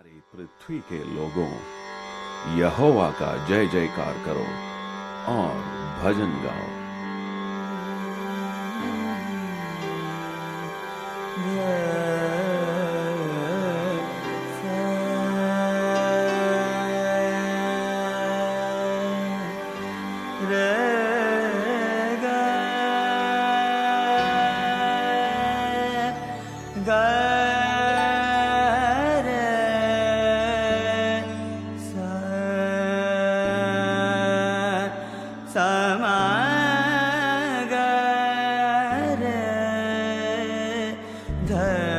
सारी पृथ्वी के लोगों यहोवा का जय जयकार करो और भजन गाओ। धर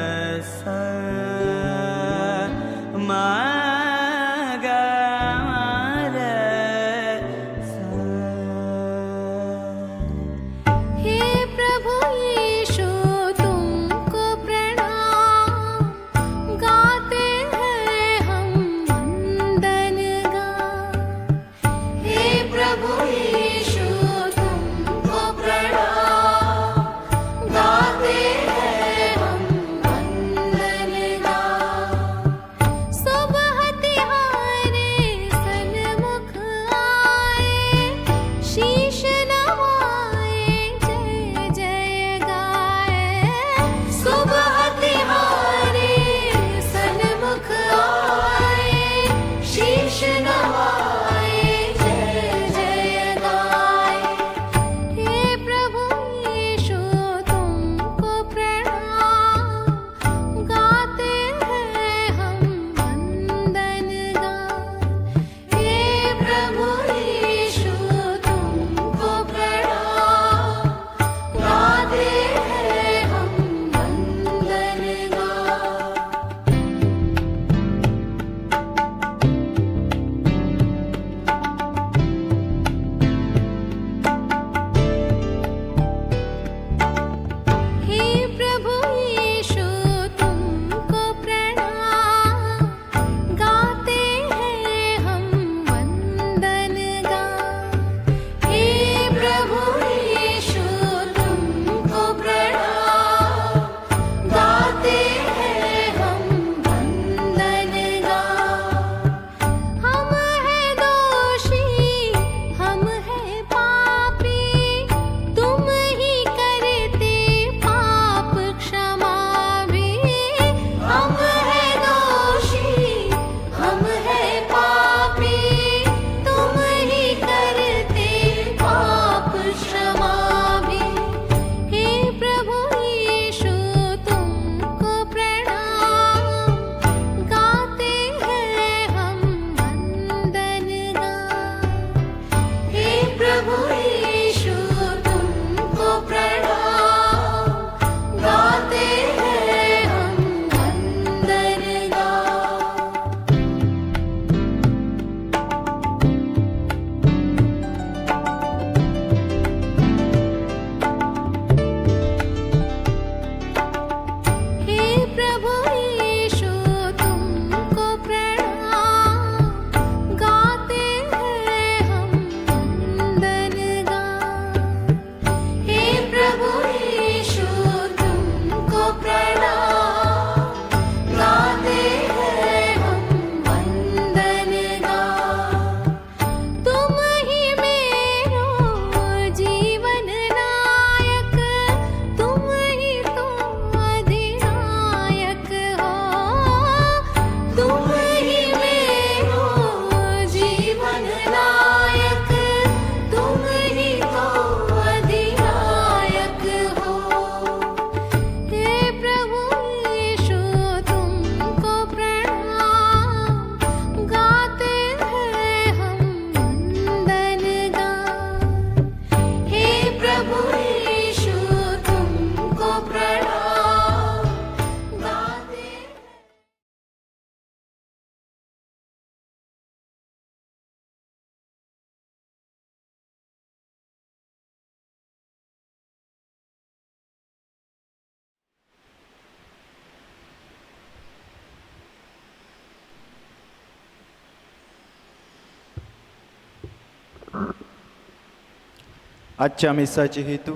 आजच्या मेसाचे हेतू?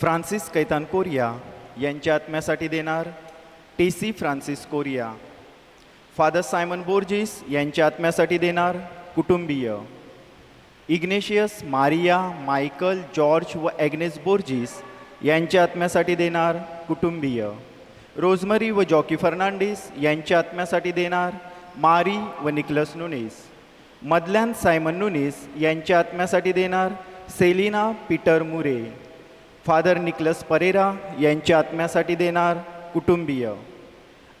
फ्रान्सिस कैतान कोरिया यांच्या आत्म्यासाठी देणार T C Francis Correia. Father Simon Borges यांच्या आत्म्यासाठी देणार कुटुंबीय. इग्नेशियस मारिया मायकल जॉर्ज व ॲग्नेस बोर्जिस यांच्या आत्म्यासाठी देणार कुटुंबीय. रोजमरी व जॉकी फर्नांडिस यांच्या आत्म्यासाठी देणार मारी व निकलस नुनीस. मदल्यान सायमन नुनीस यांच्या आत्म्यासाठी देणार Selina Peter Murray father Nicholas Pereira यांच्या आत्म्यासाठी देणार कुटुंबीय.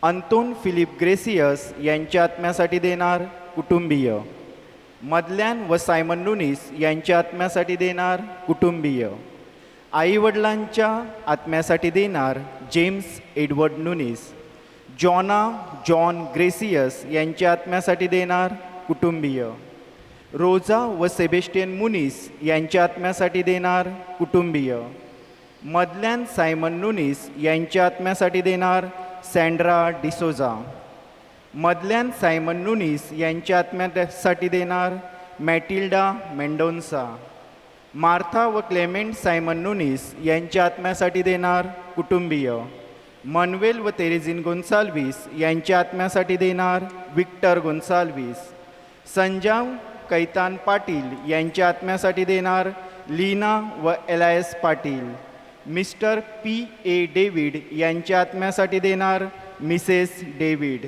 अंतोन फिलिप ग्रेसियस यांच्या आत्म्यासाठी देणार कुटुंबीय. मदल्यान व सायमन नुनीस यांच्या आत्म्यासाठी देणार कुटुंबीय. आईवडिलांच्या आत्म्यासाठी देणार James Edward Nunes Joanna John Gracias यांच्या आत्म्यासाठी देणार कुटुंबीय. रोजा व सेबेस्टियन मुनीस यांच्या आत्म्यासाठी देणार कुटुंबीय. मदल्यान सायमन नुनीस यांच्या आत्म्यासाठी देणार सँड्रा डिसोजा. मदल्यान सायमन नुनीस यांच्या आत्म्यासाठी देणार मॅटिल्डा मेंडोन्सा. मार्था व क्लेमेंट सायमन नुनीस यांच्या आत्म्यासाठी देणार कुटुंबीय. मनवेल व तेरेझिन गोन्साल्विस यांच्या आत्म्यासाठी देणार विक्टर गोन्साल्विस. संजाव कैतान पाटील यांच्या आत्म्यासाठी देणार लीना व Elias Patil. Mister P A David यांच्या आत्म्यासाठी देणार मिसेस डेव्हिड.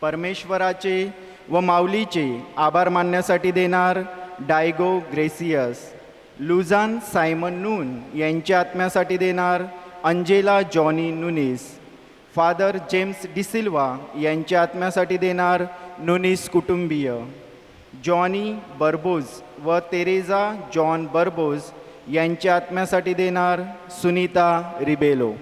परमेश्वराचे व माऊलीचे आभार मानण्यासाठी देणार डायगो ग्रेसियस. लुझान सायमन नून यांच्या आत्म्यासाठी देणार Angela Johnny Nunes. Father James D'Silva यांच्या आत्म्यासाठी देणार नुनीस कुटुंबीय. जॉनी बर्बोज व तेरेझा जॉन बर्बोज यांच्या आत्म्यासाठी देणार सुनीता रिबेलो.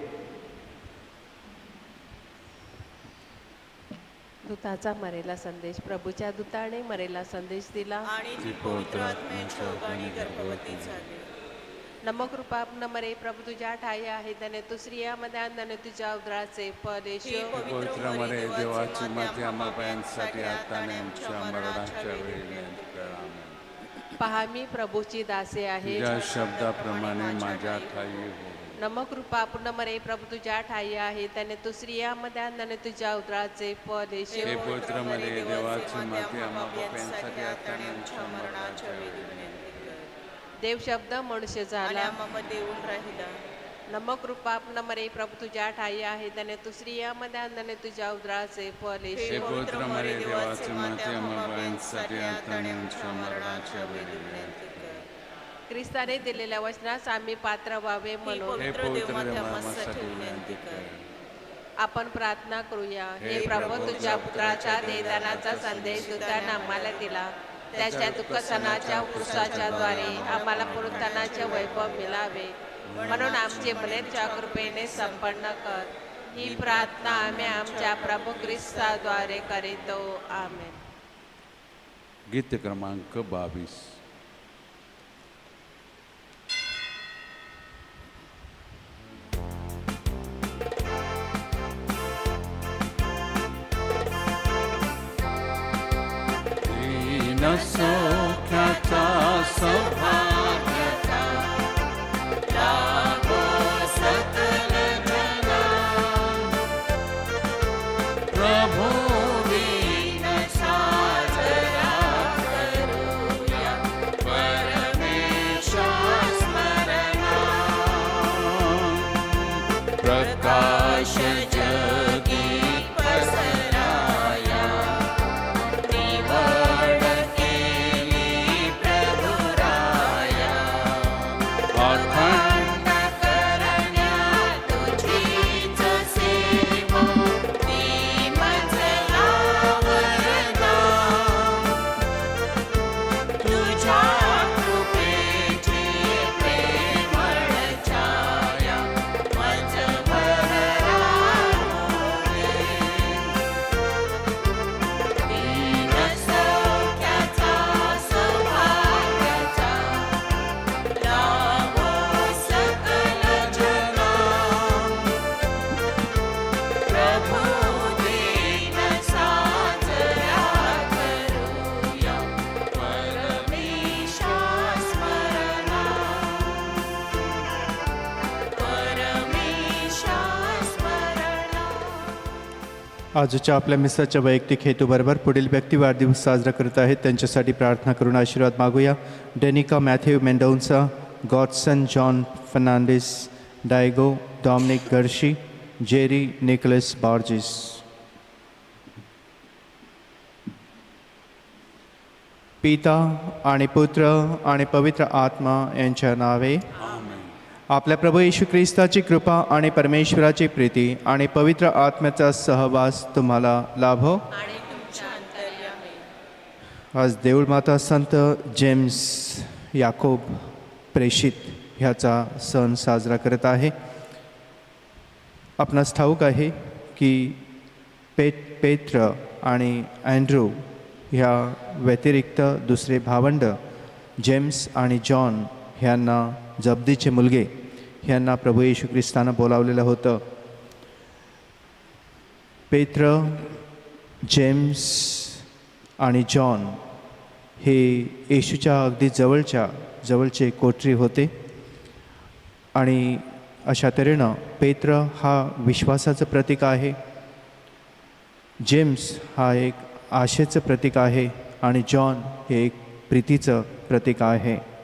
दूताचा मरेला संदेश प्रभूच्या दूताने मरेला संदेश दिला. आणि ती पवित्र गर्भवती झाली नमकृपा न मरे प्रभू तुझ्या ठाई आहे त्याने तू स्त्रियामध्ये आणि तुझ्या उदराचे फल येशू. ही पवित्र मरे देवाची माती आम्हापायांसाठी आता आणि आमच्या मरणाच्या वेळी विनंती कर. आमेन. पहा मी प्रभूची दासे आहे शब्दाप्रमाणे माझ्या ठाई हो नमकृपा पूर्ण मरे प्रभू तुझ्या ठाई आहे त्याने तू स्त्रियामध्ये आणि तुझ्या उदराचे. हे मरे देवाची माती आम्हापायांसाठी आता आणि आमच्या मरणाच्या मरणाच्या वेळी वेळी विनंती कर. देव शब्द मनुष्य आणि झाला आम्हामध्ये येऊन राहिला. नमकृपा पूर्ण मरे प्रभू तुझ्या ठाई आहे. त्याने तू स्त्रियामध्ये आणि तुझ्या उदराचे फल येशू. हे पवित्र मरे देवाची माती आम्हापायांसाठी आता आणि आमच्या मरणाच्या वेळी विनंती कर. ख्रिस्ताने दिलेल्या वचनास आम्ही पात्र व्हावे ही म्हणून हे पवित्र विनंती कर. आपण प्रार्थना करूया. हे प्रभू प्रभू, तुझ्या पुत्राच्या देदानाचा संदेश दूताने आम्हाला दिला. त्याच्या दुःखसनाच्या उत्साच्या द्वारे आम्हाला पुरुषानाचे वैभव मिळावे. म्हणून आमचे मनेच्या कृपेने संपन्न कर. ही प्रार्थना आम्ही आमच्या प्रभू ख्रिस्ताद्वारे करीतो. आम्ही गीत क्रमांक बावीस. the soul. आजच्या आपल्या मिसाच्या वैयक्तिक हेतूबरोबर पुढील व्यक्ती वाढदिवस साजरा करत आहेत. त्यांच्यासाठी प्रार्थना करून आशीर्वाद मागूया. Danica Matthew Mendonca godson John Fernandes Diego Dominic गर्शी Jerry Nicholas Borges. पिता आणि पुत्र आणि पवित्र आत्मा यांच्या नावे आपल्या प्रभू येशू ख्रिस्ताची कृपा आणि परमेश्वराची प्रीती आणि पवित्र आत्म्याचा सहवास तुम्हाला लाभो अंतर्यामी. आज देऊळ माता संत जेम्स याकोब प्रेषित ह्याचा सण साजरा करत आहे. आपणास ठाऊक आहे की पेट पेत्र आणि अँड्रू ह्या व्यतिरिक्त दुसरे भावंड जेम्स आणि जॉन ह्यांना जबदीचे मुलगे ह्यांना प्रभू येशू ख्रिस्तानं बोलावलेलं होतं. पेत्र जेम्स आणि जॉन हे येशूच्या अगदी जवळच्या जवळचे कोटरी होते. आणि अशा तऱ्हेनं पेत्र हा विश्वासाचं प्रतीक आहे. जेम्स हा एक आशेचं प्रतीक आहे आणि जॉन हे एक प्रीतीचं प्रतीक आहे.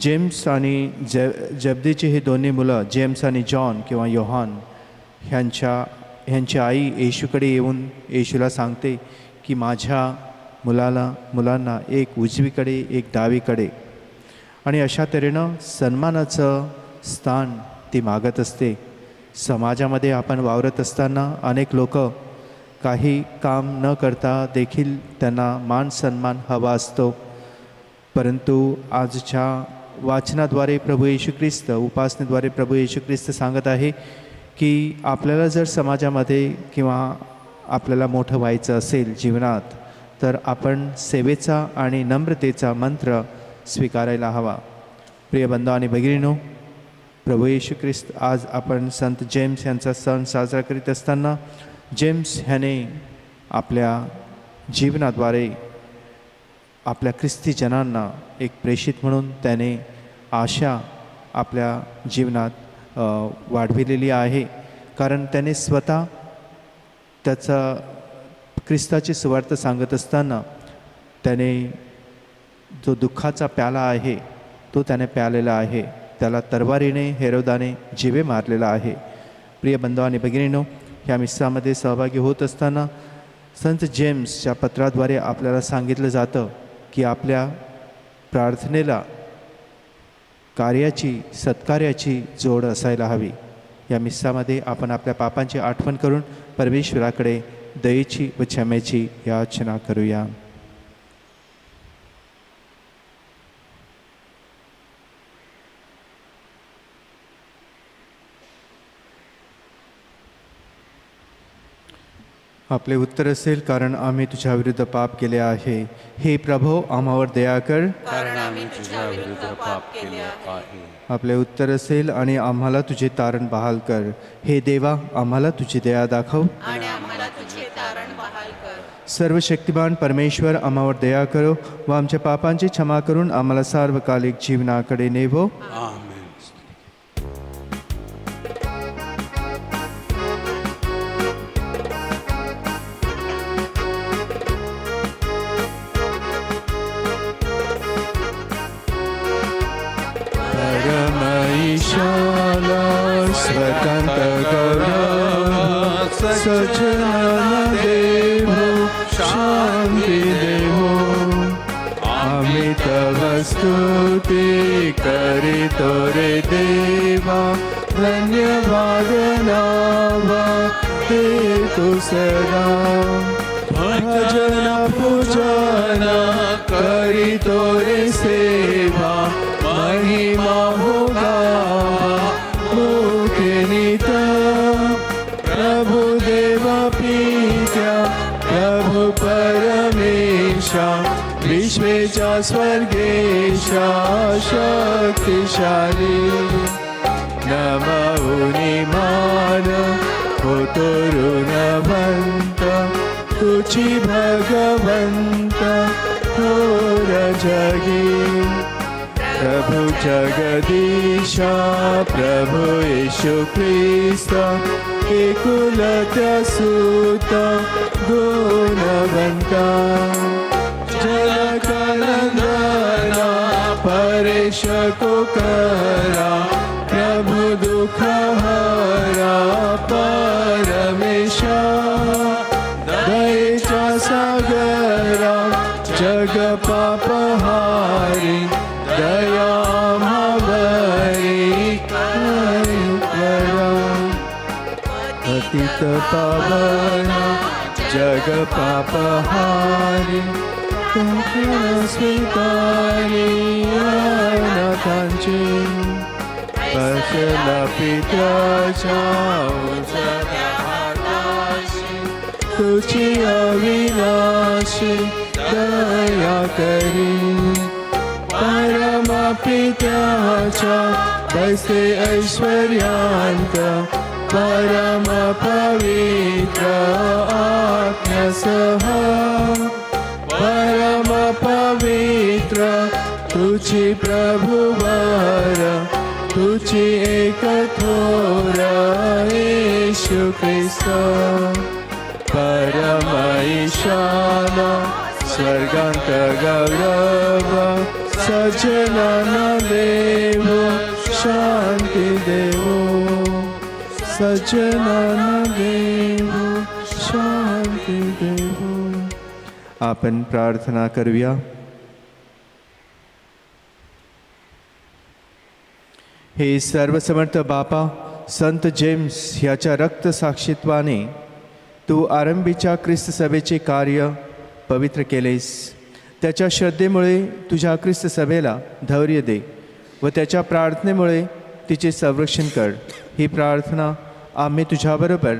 जेम्स आणि जे जब्दीची हे दोन्ही मुलं जेम्स आणि जॉन किंवा योहान ह्यांच्या ह्यांची आई येशूकडे येऊन येशूला सांगते की माझ्या मुलाला मुलांना एक उजवीकडे एक डावीकडे. आणि अशा तऱ्हेनं सन्मानाचं स्थान ती मागत असते. समाजामध्ये आपण वावरत असताना अनेक लोक काही काम न करता देखील त्यांना मान सन्मान हवा असतो. परंतु आजच्या वाचनाद्वारे प्रभू येशू ख्रिस्त उपासनेद्वारे प्रभू येशू ख्रिस्त सांगत आहे की आपल्याला जर समाजामध्ये किंवा आपल्याला मोठं व्हायचं असेल जीवनात तर आपण सेवेचा आणि नम्रतेचा मंत्र स्वीकारायला हवा. प्रिय बंधू आणि भगिनीनो प्रभू येशू ख्रिस्त आज आपण संत जेम्स यांचा सण साजरा करीत असताना जेम्स ह्याने आपल्या जीवनाद्वारे आपल्या ख्रिस्ती जनांना एक प्रेषित म्हणून त्याने आशा आपल्या जीवनात वाढविलेली आहे. कारण त्याने स्वतः त्याचा ख्रिस्ताची सुवार्थ सांगत असताना त्याने जो दुःखाचा प्याला आहे तो त्याने प्यालेला आहे. त्याला तरवारीने हेरोदाने जिवे मारलेला आहे. प्रिय बंधू आणि भगिनीनो ह्या मिस्सामध्ये सहभागी होत असताना संत जेम्सच्या पत्राद्वारे आपल्याला सांगितलं जातं की आपल्या प्रार्थनेला कार्याची सत्कार्याची जोड असायला हवी. या मिस्सामध्ये आपण आपल्या पापांची आठवण करून परमेश्वराकडे दयेची व क्षमेची याचना करूया. आपले उत्तर असेल कारण आम्ही तुझ्या विरुद्ध पाप केले आहे. हे प्रभो आम्हावर दया कर. कारण आम्ही तुझ्या विरुद्ध पाप केले आहे. आपले उत्तर असेल आणि आम्हाला तुझे तारण बहाल कर. हे देवा आम्हाला तुझी दया दाखव. आणि आम्हाला तुझे तारण बहाल कर. सर्व शक्तिमान परमेश्वर आम्हावर दया करो व आमच्या पापांची क्षमा करून आम्हाला सार्वकालिक जीवनाकडे नेवो. आमेन. ईशाला स्वतंत्र गौरव सजन देव शांती देव आम्ही तव स्तुती करीतो रे देवा धन्यवाद नावा ते तू सदा स्वर्गेशा शक्तिशाली नमऊनी मान होतो ऋणवंत तुझी भगवंत थोर जगी प्रभु जगदीशा प्रभु येशु ख्रिस्त एकुलत्या सुत गुणवंता क्लेश को करा प्रभु दुख हरा परमेश दयेच्या सागरा जग पापहारी दया भावरी करा. पतित पावना जग confidence with body and a country. But should not be judged out of the heart. To cheer we nothing, the yakari. Paramapitacha, Vaiste Aishwaryanta, Paramapavitra पवित्र तुझी प्रभुवर तुझी एक थोर येशु ख्रिस्त. परम ईशान स्वर्गांत गौरव सजनन देव शांती देव. सजनन देव शांती देव. आपण प्रार्थना करूया हे सर्वसमर्थ बापा संत जेम्स ह्याच्या रक्तसाक्षित्वाने तू आरंभीच्या ख्रिस्त सभेचे कार्य पवित्र केलेस। त्याच्या श्रद्धेमुळे तुझ्या ख्रिस्त सभेला धैर्य दे व त्याच्या प्रार्थनेमुळे तिचे संरक्षण कर। ही प्रार्थना आम्ही तुझ्याबरोबर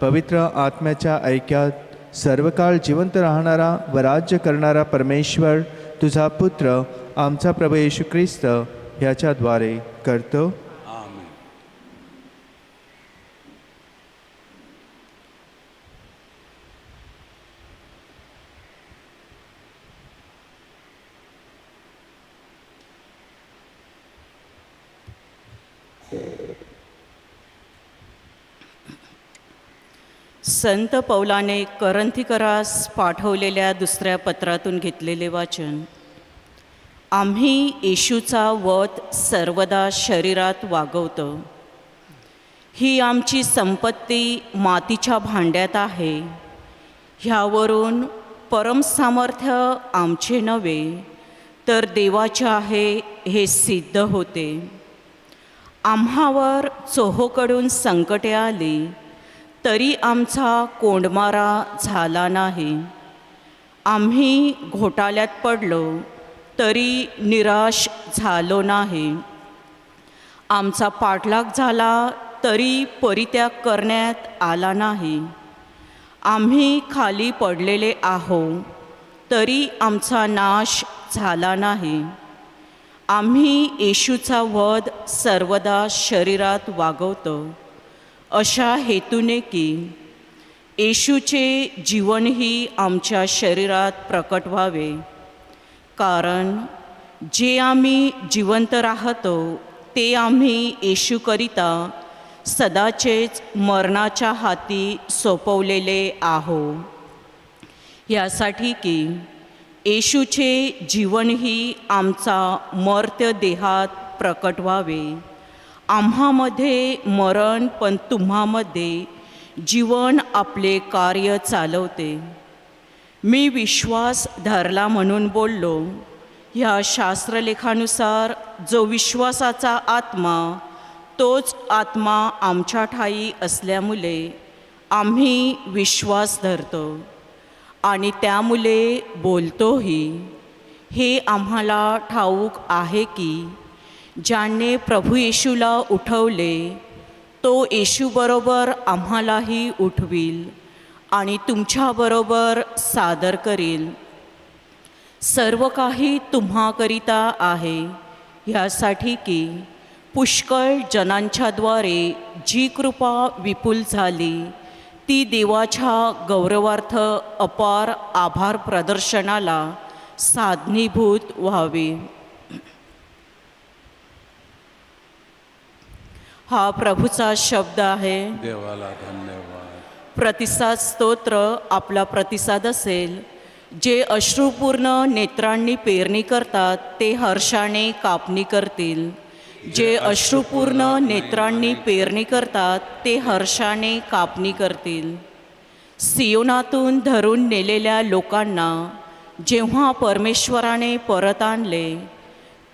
पवित्र आत्म्याच्या ऐक्यात सर्वकाळ जिवंत राहणारा व राज्य करणारा परमेश्वर तुझा पुत्र आमचा प्रभू येशू ख्रिस्त ह्याच्याद्वारे करतो आमेन संत पौलाने करंथीकरास पाठवलेल्या दुसऱ्या पत्रातून घेतलेले वाचन. आम्ही येशूचा वध सर्वदा शरीरात वागवतो. ही आमची संपत्ती मातीच्या भांड्यात आहे. ह्यावरून परमसामर्थ्य आमचे नव्हे तर देवाचे आहे हे सिद्ध होते. आम्हावर चोहोकडून संकटे आली तरी आमचा कोंडमारा झाला नाही. आम्ही घोटाळ्यात पडलो तरी निराश झालो नाही. आमचा पाठलाग झाला तरी परित्याग करण्यात आला नाही. आम्ही खाली पडलेले आहो तरी आमचा नाश झाला नाही. आम्ही येशूचा वध सर्वदा शरीरात वागवतो. अशा हेतूने की येशूचे जीवनही आमच्या शरीरात प्रकट व्हावे. कारण जे आम्ही जिवंत राहतो ते आम्ही येशूकरिता सदाचेच मरणाच्या हाती सोपवलेले आहो. यासाठी की येशूचे जीवनही आमचा मर्त्य देहात प्रकट व्हावे. आम्हामध्ये मरण पण तुम्हामध्ये जीवन आपले कार्य चालवते. मी विश्वास धरला म्हणून बोललो ह्या शास्त्रलेखानुसार जो विश्वासाचा आत्मा तोच आत्मा आमच्या ठाई असल्यामुळे आम्ही विश्वास धरतो आणि त्यामुळे बोलतोही. हे आम्हाला ठाऊक आहे की ज्याने प्रभू येशूला उठवले तो येशूबरोबर आम्हालाही उठवील आणि तुमच्याबरोबर सादर करील. सर्व काही तुम्हाकरिता आहे ह्यासाठी की पुष्कळ जनांच्याद्वारे जी कृपा विपुल झाली ती देवाच्या गौरवार्थ अपार आभार प्रदर्शनाला साधनीभूत व्हावी. हा प्रभूचा शब्द आहे. देवाला धन्यवाद. प्रतिसाद स्तोत्र आपला प्रतिसाद असेल. जे अश्रुपूर्ण नेत्रांनी पेरणी करतात ते हर्षाने कापणी करतील. जे अश्रुपूर्ण नेत्रांनी पेरणी करतात ते हर्षाने कापणी करतील. सियोनातून धरून नेलेल्या लोकांना जेव्हा परमेश्वराने परत आणले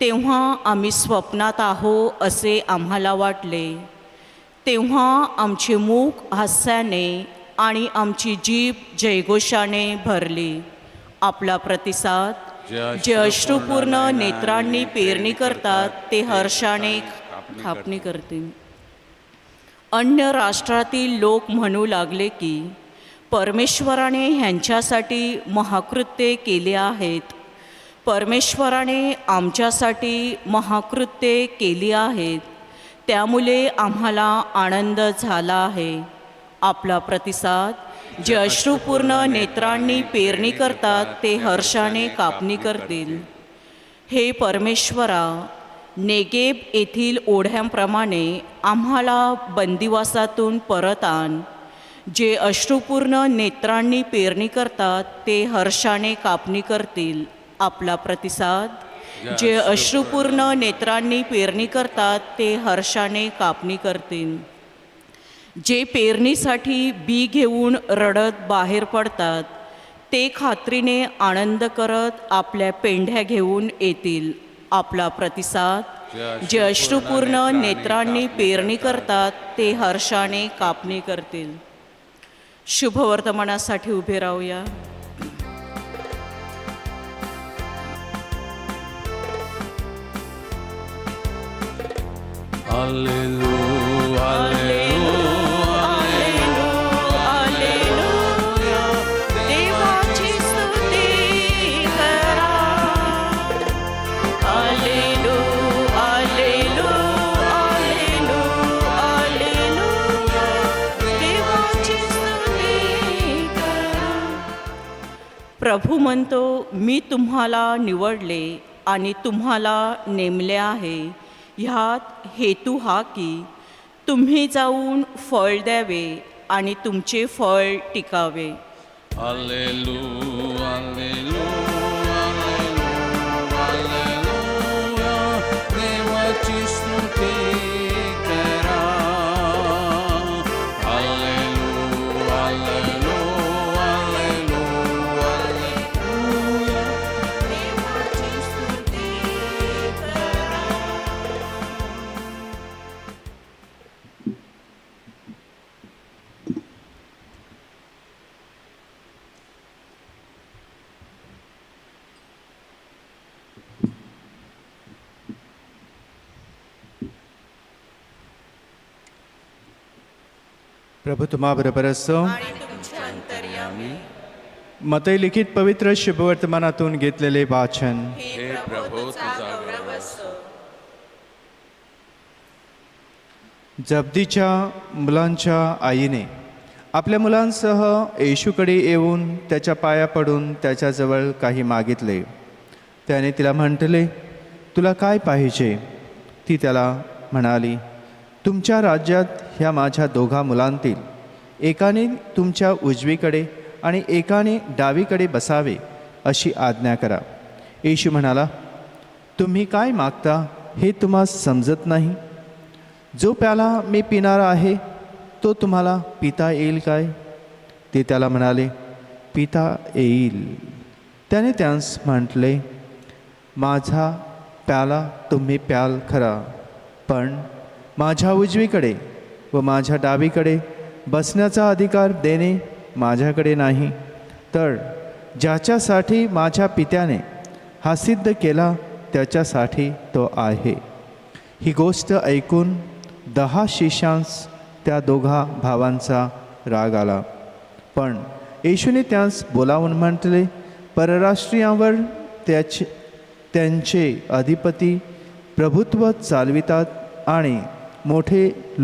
तेव्हा आम्ही स्वप्नात आहो असे आम्हाला वाटले. तेव्हा आमचे मुख हास्याने आणि आमची जीभ जयघोषाने भरली. आपला प्रतिसाद जे अश्रुपूर्ण नेत्रांनी पेरणी करतात ते हर्षाने कापणी करतील. अन्य राष्ट्रातील लोक म्हणू लागले की परमेश्वराने ह्यांच्यासाठी महाकृत्ये केली आहेत. परमेश्वराने आमच्यासाठी महाकृत्ये केली आहेत. त्यामुळे आम्हाला आनंद झाला आहे. आपला प्रतिसाद जे अश्रुपूर्ण नेत्रांनी पेरणी करतात ते हर्षाने कापणी करतील. हे परमेश्वरा नेगेब येथील ओढ्यांप्रमाणे आम्हाला बंदिवासातून परत आण. जे अश्रुपूर्ण नेत्रांनी पेरणी करतात ते हर्षाने कापणी करतील. आपला प्रतिसाद. जे अश्रुपूर्ण. नेत्रांनी पेरणी करतात ते हर्षाने कापणी करतील. जे पेरणीसाठी बी घेऊन रडत बाहेर पडतात ते खात्रीने आनंद करत आपल्या पेंढ्या घेऊन येतील. आपला प्रतिसाद. जे अश्रुपूर्ण नेत्रांनी पेरणी करतात ते हर्षाने कापणी करतील. शुभवर्तमानासाठी उभे राहूया. Hallelujah, देवाची स्तुती करा देवाची स्तुती करा प्रभू म्हणतो मी तुम्हाला निवडले आणि तुम्हाला नेमले आहे. ह्यात हेतू हा की तुम्ही जाऊन फळ द्यावे आणि तुमचे फळ टिकावे. आलेलू आलेलू प्रभू तुम्हाबरोबर असो मते लिखित पवित्र शुभवर्तमानातून घेतलेले वाचन. हे जब्दीच्या मुलांच्या आईने आपल्या मुलांसह येशूकडे येऊन त्याच्या पाया पडून त्याच्याजवळ काही मागितले. त्याने तिला म्हटले तुला काय पाहिजे? ती त्याला म्हणाली तुमच्या राज्यात ह्या माझ्या दोघा मुलांतील. एकाने तुमच्या उजवीकडे आणि एकाने डावीकडे बसावे अशी आज्ञा करा. येशू म्हणाला तुम्ही काय मागता हे तुम्हा समजत नाही? जो प्याला मी पिणारा आहे तो तुम्हाला पिता येईल काय? ते त्याला म्हणाले पिता येईल. त्याने त्यास म्हटले माझा प्याला तुम्ही प्याल खरा पण माझ्या उजवीकडे व माझ्या डावीकडे बसण्याचा अधिकार देणे माझ्याकडे नाही. तर ज्याच्यासाठी माझ्या पित्याने हा सिद्ध केला त्याच्यासाठी तो आहे. ही गोष्ट ऐकून दहा शिष्यांस त्या दोघा भावांचा राग आला. पण येशूने त्यास बोलावून म्हटले परराष्ट्रीयांवर त्याचे त्यांचे अधिपती प्रभुत्व चालवितात आणि मोठे लो